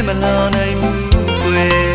ဖြစ်မလာနိုင်ဘူးကွယ်